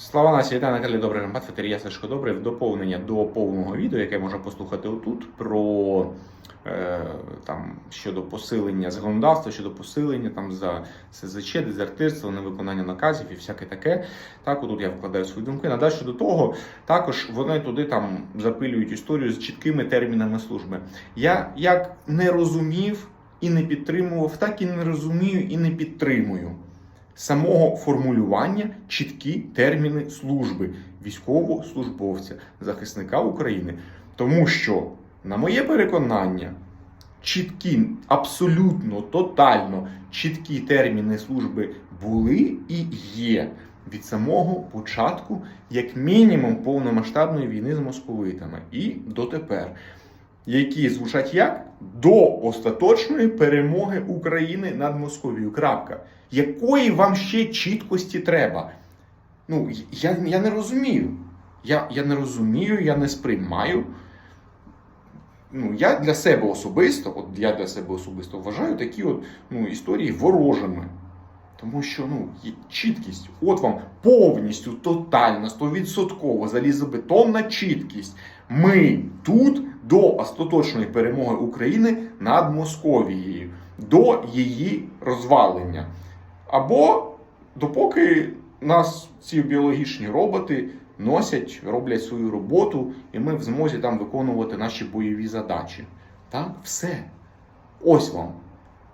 Слава нації, вітаю на каналі Добрий Рембат, Фетерія Сашко Добрий в доповнення до повного відео, яке можна послухати отут, про е, там, щодо посилення законодавства, щодо посилення там, за СЗЧ, дезертирство, невиконання наказів і всяке таке. Так, отут я вкладаю свої думки. Надалі щодо того, також вони туди там запилюють історію з чіткими термінами служби. Я як не розумів і не підтримував, так і не розумію і не підтримую самого формулювання чіткі терміни служби військовослужбовця, захисника України. Тому що, на моє переконання, чіткі, абсолютно, тотально чіткі терміни служби були і є від самого початку, як мінімум, повномасштабної війни з московитами і дотепер. Які звучать як до остаточної перемоги України над Московією. Крапка. Якої вам ще чіткості треба? Ну, я, я не розумію. Я, я не розумію, я не сприймаю. Ну, я для себе особисто, от я для себе особисто вважаю такі от, ну, історії ворожими. Тому що ну, є чіткість, от вам повністю, тотальна, стовідсотково залізобетонна чіткість. Ми тут до остаточної перемоги України над Московією, до її розвалення. Або допоки нас ці біологічні роботи носять, роблять свою роботу, і ми в змозі там виконувати наші бойові задачі. Так, все. Ось вам.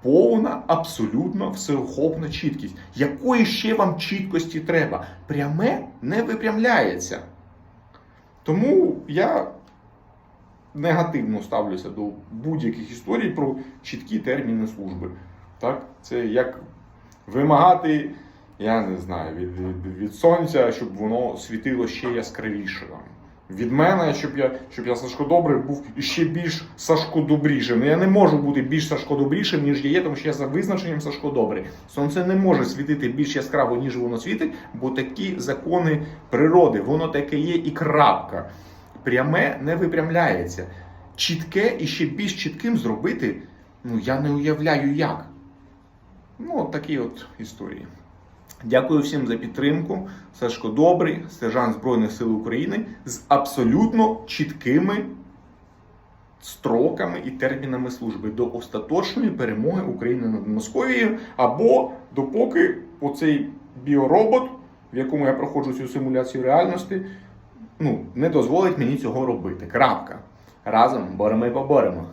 Повна, абсолютно всеохопна чіткість. Якої ще вам чіткості треба? Пряме не випрямляється. Тому я негативно ставлюся до будь-яких історій про чіткі терміни служби. Так? Це як вимагати, я не знаю, від, від, від сонця, щоб воно світило ще яскравіше. Від мене, щоб я, щоб я Сашко Добрий був ще більш Сашко добрішим. Я не можу бути більш Сашко добрішим, ніж я є, тому що я за визначенням Сашко Добрий. Сонце не може світити більш яскраво, ніж воно світить, бо такі закони природи, воно таке є і крапка. Пряме не випрямляється. Чітке і ще більш чітким зробити, ну я не уявляю як. Ну, от такі от історії. Дякую всім за підтримку. Сашко Добрий, сержант Збройних сил України з абсолютно чіткими строками і термінами служби до остаточної перемоги України над Московією, або допоки оцей біоробот, в якому я проходжу цю симуляцію реальності, ну, не дозволить мені цього робити. Крапка. Разом боремо і поборемо.